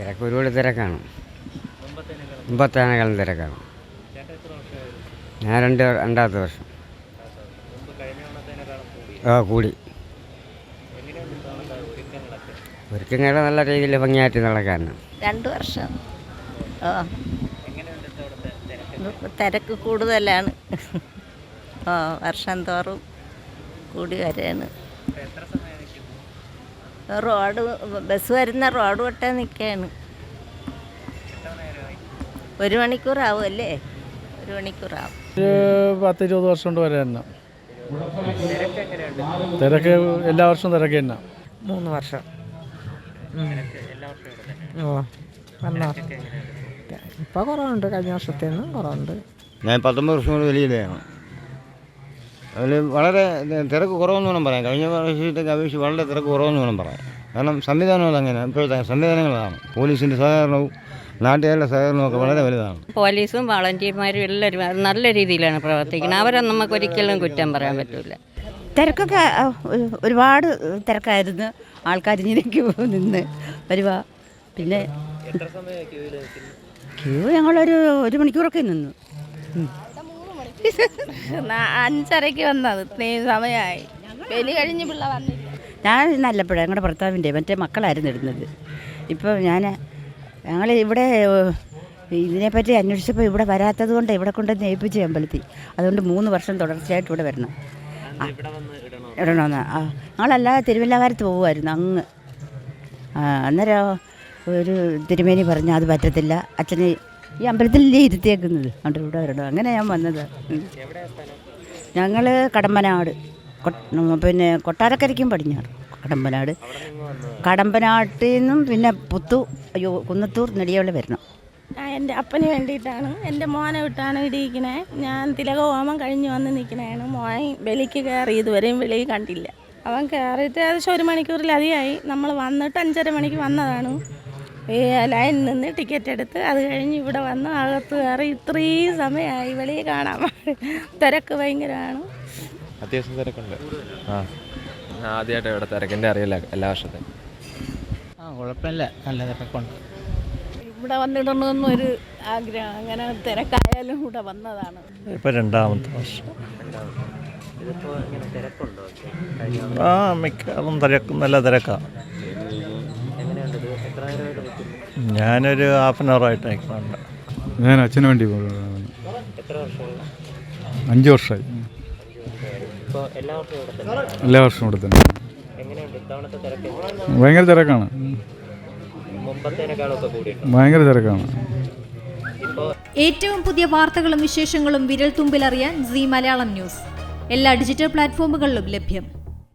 തിരക്ക് ഒരുപാട് തിരക്കാണ്. മുമ്പത്തേനേക്കാളും തിരക്കാണ്. ഞാൻ രണ്ട് രണ്ടാമത്തെ വർഷം. ആ കൂടി. ഒരുക്കങ്ങളുടെ നല്ല രീതിയിൽ ഭംഗിയായിട്ട് നടക്കാനാണ്. രണ്ട് വർഷം. തിരക്ക് കൂടുതലാണ്. ആ വർഷം തോറും കൂടി വരെയാണ് റോഡ് ബസ് വരുന്ന റോഡ് വട്ടേ നിൽക്കുകയാണ് ഒരു മണിക്കൂറാവും അല്ലേ? ഒരു മണിക്കൂറാവും. ഒരു പത്ത് ഇരുപത് വർഷം കൊണ്ട് വരെ തന്നെ തിരക്ക് എല്ലാ വർഷവും തിരക്ക് തന്നെ. മൂന്ന് വർഷം. ഓ വന്ന. ഇപ്പോൾ കുറവുണ്ട്. കഴിഞ്ഞ വർഷത്തേന്നും കുറവുണ്ട്. ഞാൻ പത്തൊമ്പത് വർഷം കൊണ്ട് വലിയതാണ് അതിൽ വളരെ തിരക്ക് കുറവെന്ന് വേണം പറയാം കഴിഞ്ഞ പ്രാവശ്യത്തേക്ക് അപേക്ഷിച്ച് വളരെ തിരക്ക് കുറവെന്ന് വേണം പറയാം കാരണം സംവിധാനം അതങ്ങനെ ഇപ്പോഴത്തെ സംവിധാനങ്ങളാണ്. പോലീസിന്റെ സഹകരണവും നാട്ടുകാരുടെ സഹകരണവും ഒക്കെ വളരെ വലുതാണ്. പോലീസും വളണ്ടിയർമാരും എല്ലാവരും നല്ല രീതിയിലാണ് പ്രവർത്തിക്കുന്നത്. അവരെ നമുക്ക് ഒരിക്കലും കുറ്റം പറയാൻ പറ്റില്ല തിരക്കൊക്കെ ഒരുപാട് തിരക്കായിരുന്നു. ആൾക്കാർ ഇങ്ങനെയൊക്കെ നിന്ന് വരുവാ. പിന്നെ ക്യൂ ഞങ്ങളൊരു ഒരു മണിക്കൂറൊക്കെ നിന്നു. അഞ്ചരയ്ക്ക് വന്നത്. ഇത്രയും സമയമായി. വെലി കഴിഞ്ഞ് പിള്ള വന്നില്ല. ഞാൻ നല്ലപ്പോഴാണ് ഞങ്ങളുടെ ഭർത്താവിന്റെ മറ്റേ മക്കളായിരുന്നു ഇടുന്നത്. ഇപ്പോൾ ഞാൻ ഞങ്ങൾ ഇവിടെ ഇതിനെപ്പറ്റി അന്വേഷിച്ചപ്പോൾ ഇവിടെ വരാത്തത് കൊണ്ട് ഇവിടെ കൊണ്ട് ഏൽപ്പിച്ച് അമ്പലത്തിൽ. അതുകൊണ്ട് മൂന്ന് വർഷം തുടർച്ചയായിട്ട് ഇവിടെ വരണം. ഇടണമെന്ന് ആ ഞങ്ങളല്ലാതെ തിരുവല്ലാകാരത്ത് പോകുമായിരുന്നു അങ്ങ്. ആ, അന്നേരം ഒരു തിരുമേനി പറഞ്ഞു അത് പറ്റത്തില്ല. അച്ഛനെ ഈ അമ്പലത്തിലല്ലേ ഇരുത്തിയേക്കുന്നത്? അതുകൊണ്ട് ഇവിടെ വരണം അങ്ങനെ ഞാൻ വന്നത്. ഞങ്ങൾ കടമ്പനാട്. പിന്നെ കൊട്ടാരക്കരയ്ക്കും പടിഞ്ഞാറ് കടമ്പനാട്. കടമ്പനാട്ടിൽ നിന്നും പിന്നെ പുത്തു അയ്യോ കുന്നത്തൂർ നെടിയോളം വരണം. എന്റെ അപ്പന് വേണ്ടിയിട്ടാണ്. എന്റെ മോനെ വിട്ടാണ് ഇടിയിക്കണേ. ഞാൻ തിലകഹോമം കഴിഞ്ഞ് വന്ന് നിൽക്കണേണ്. മോൻ വെളിക്ക് കയറി ഇതുവരെയും വെളിയിൽ കണ്ടില്ല. അവൻ കയറിയിട്ട് ഏകദേശം ഒരു മണിക്കൂറിലധികമായി. നമ്മൾ വന്നിട്ട് അഞ്ചര മണിക്ക് വന്നതാണ്. ലൈനിൽ നിന്ന് ടിക്കറ്റ് എടുത്ത് അത് കഴിഞ്ഞ് ഇവിടെ വന്ന് അകത്ത് കയറി ഇത്രയും സമയമായി വെളിയിൽ കാണാൻ തിരക്ക് ഭയങ്കരമാണ്. അത്യാവശ്യം തിരക്കുണ്ട്. ആ. ആദ്യമായിട്ട് ഇവിടെ തിരക്കിന്റെ അറിയില്ല എല്ലാ വർഷത്തെ ആ കുഴപ്പമില്ല. നല്ല തിരക്കുണ്ട്. ഇവിടെ വന്നിടണമെന്ന് ഒരു ആഗ്രഹം. അങ്ങനെ തിരക്കായാലും ഇവിടെ വന്നതാണ്. ഇപ്പം രണ്ടാമത്തെ വർഷം. ആ മിക്കതും തിരക്കും നല്ല തിരക്കാണ് ഞാനൊരു ഹാഫ് ആൻ അവർ ആയിട്ട് നിൽക്കുന്നുണ്ട് ഞാൻ അച്ഛന് വേണ്ടി അഞ്ച് വർഷമായി. എല്ലാ വർഷവും ഇവിടെ തന്നെ. ഭയങ്കര തിരക്കാണ്. ഭയങ്കര തിരക്കാണ്. ഏറ്റവും പുതിയ വാർത്തകളും വിശേഷങ്ങളും വിരൽ തുമ്പിലറിയാൻ സി മലയാളം ന്യൂസ്. എല്ലാ ഡിജിറ്റൽ പ്ലാറ്റ്ഫോമുകളിലും ലഭ്യം.